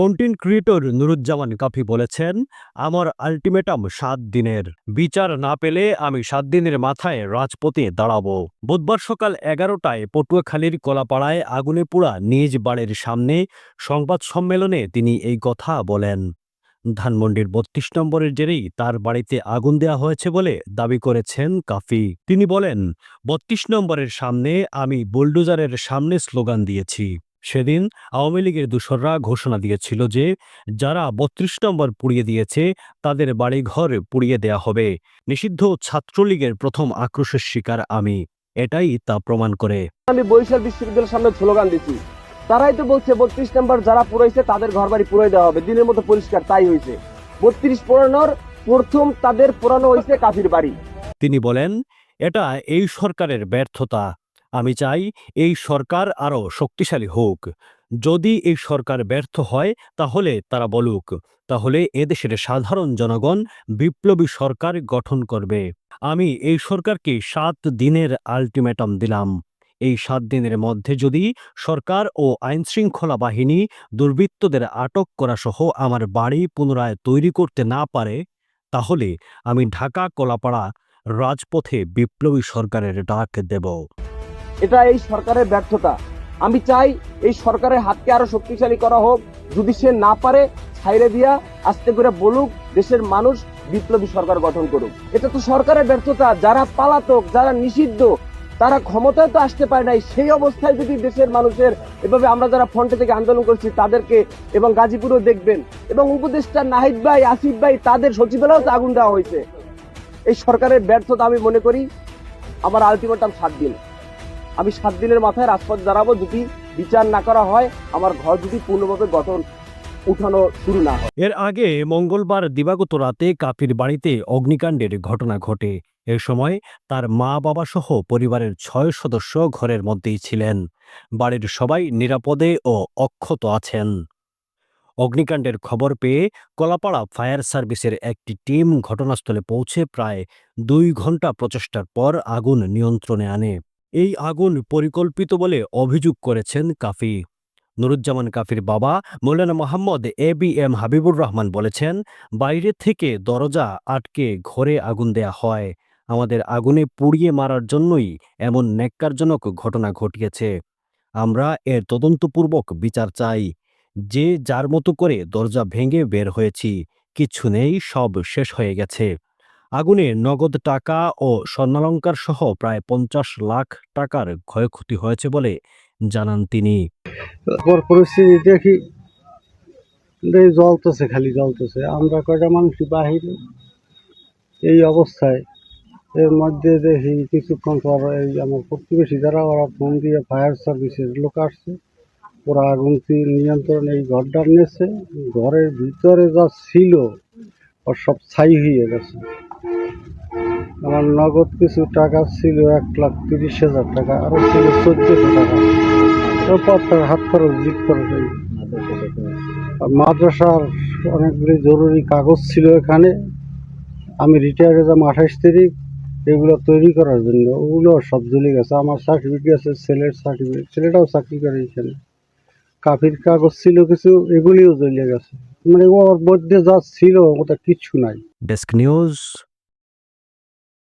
Content creator Nuruzzaman কাফি বলেছেন, আমার ultimatum সাত দিনের বিচার না পেলে আমি সাত দিনের মাথায় রাজপথে দাঁড়াবো। বুধবার সকাল এগারোটায় পটুয়াখালীর কলাপাড়ায় আগুনে পোড়া নিজ বাড়ির সামনে সংবাদ সম্মেলনে তিনি এই কথা বলেন। ধানমন্ডির বত্রিশ নম্বরের জেরেই তার বাড়িতে আগুন দেয়া হয়েছে বলে দাবি করেছেন কাফি। তিনি বলেন, বত্রিশ নম্বরের সামনে আমি বুলডোজারের সামনে স্লোগান দিয়েছি। সেদিন আওয়ামী লীগের দূষররা ঘোষণা দিয়েছিল যে যারা বত্রিশ নম্বর পুড়িয়ে দিয়েছে তাদের বাড়িঘর পুড়িয়ে দেয়া হবে। নিষিদ্ধ ছাত্রলীগের প্রথম আক্রোশের শিকার আমি। এটাই তা প্রমাণ করে। আমি বরিশাল বিশ্ববিদ্যালয়ের সামনে স্লোগান দিচ্ছি। তারাই তো বলছে বত্রিশ নম্বর যারা পুরাইছে তাদের ঘর বাড়ি পুরাই দেওয়া হবে। দিনের মতো পরিষ্কার তাই হয়েছে। বত্রিশ পুরানোর প্রথম তাদের পুরানো হয়েছে কাফির বাড়ি। তিনি বলেন এটা এই সরকারের ব্যর্থতা। আমি চাই এই সরকার আরও শক্তিশালী হোক। যদি এই সরকার ব্যর্থ হয়, তাহলে তারা বলুক, তাহলে এদেশের সাধারণ জনগণ বিপ্লবী সরকার গঠন করবে। আমি এই সরকারকে সাত দিনের আলটিমেটাম দিলাম। এই সাত দিনের মধ্যে যদি সরকার ও আইনশৃঙ্খলা বাহিনী দুর্বৃত্তদের আটক করা সহ আমার বাড়ি পুনরায় তৈরি করতে না পারে, তাহলে আমি ঢাকা কলাপাড়া রাজপথে বিপ্লবী সরকারের ডাক দেব। এটা এই সরকারের ব্যর্থতা। আমি চাই এই সরকারের হাতকে আরও শক্তিশালী করা হোক। যদি সে না পারে ছাইরে দিয়া আস্তে করে বলুক, দেশের মানুষ বিপ্লবী সরকার গঠন করুক। এটা তো সরকারের ব্যর্থতা। যারা পালাতক, যারা নিষিদ্ধ, তারা ক্ষমতায় তো আসতে পারে নাই। সেই অবস্থায় যদি দেশের মানুষের, এভাবে আমরা যারা ফ্রন্টে থেকে আন্দোলন করছি, তাদেরকে এবং গাজীপুরও দেখবেন এবং উপদেষ্টা নাহিদ ভাই, আসিফ ভাই, তাদের সচিবালয়েও তো আগুন দেওয়া হয়েছে। এই সরকারের ব্যর্থতা আমি মনে করি। আমার আলটিমেটাম সাত দিন। আমি সাত দিনের মাথায় রাজপথে দাঁড়াবো যদি বিচার না করা হয়, আমার ঘর যদি পূর্ণভাবে গঠন, উঠানো শুরু না হয়। এর আগে মঙ্গলবার দিবাগত রাতে কাপির বাড়িতে অগ্নিকাণ্ডের ঘটনা ঘটে। এ সময় তার মা বাবা সহ পরিবারের ছয় সদস্য ঘরের মধ্যেই ছিলেন। বাড়ির সবাই নিরাপদে ও অক্ষত আছেন। অগ্নিকাণ্ডের খবর পেয়ে কলাপাড়া ফায়ার সার্ভিসের একটি টিম ঘটনাস্থলে পৌঁছে প্রায় দুই ঘণ্টা প্রচেষ্টার পর আগুন নিয়ন্ত্রণে আনে। এই আগুন পরিকল্পিত বলে অভিযোগ করেছেন কাফি। নুরুজ্জামান কাফির বাবা Maulana Mohammad A B M Habibur Rahman বলেছেন, বাইরে থেকে দরজা আটকে ঘরে আগুন দেয়া হয়। আমাদের আগুনে পুড়িয়ে মারার জন্যই এমন ন্যাক্কারজনক ঘটনা ঘটিয়েছে। আমরা এর তদন্তপূর্বক বিচার চাই। যে যার মতো করে দরজা ভেঙে বের হয়েছি কিচ্ছু নেই, সব শেষ হয়ে গেছে। আগুনে নগদ টাকা ও স্বর্ণালঙ্কার সহ প্রায় পঞ্চাশ লাখ টাকার ক্ষয়ক্ষতি হয়েছে বলে জানান তিনি। পরিস্থিতি দেখি জ্বলতেছে, খালি জ্বলতেছে। আমরা কয়টা মানুষ বাহিরে? এই অবস্থায় এর মধ্যে দেখি কিছুক্ষণ পর এই আমার প্রতিবেশী যারা, ওরা ফোন দিয়ে ফায়ার সার্ভিসের লোক আসছে। ওরা আগুন কি- নিয়ন্ত্রণ এই ঘরটা নিয়েছে ঘরের ভিতরে যা ছিল, ওর সব ছাই হয়ে গেছে। আমার নগদ কিছু টাকা ছিল, এক লাখ তিরিশ হাজার টাকা আরও ছিল চোদ্দশো টাকা। তারপর তার হাত খরচ জিপ খরচ আর মাদ্রাসার অনেকগুলি জরুরি কাগজ ছিল এখানে। আমি রিটায়ার হলাম আঠাশ তারিখ, এগুলো তৈরি করার জন্য। ওগুলো সব জ্বলে গেছে। আমার সার্টিফিকেট আছে, ছেলের সার্টিফিকেট ছেলেটাও চাকরি করে এখানে। কাফির কাগজ ছিল কিছু, এগুলিও জ্বলে গেছে। মানে ওর মধ্যে যা ছিল, ওটা কিচ্ছু নাই। Desk news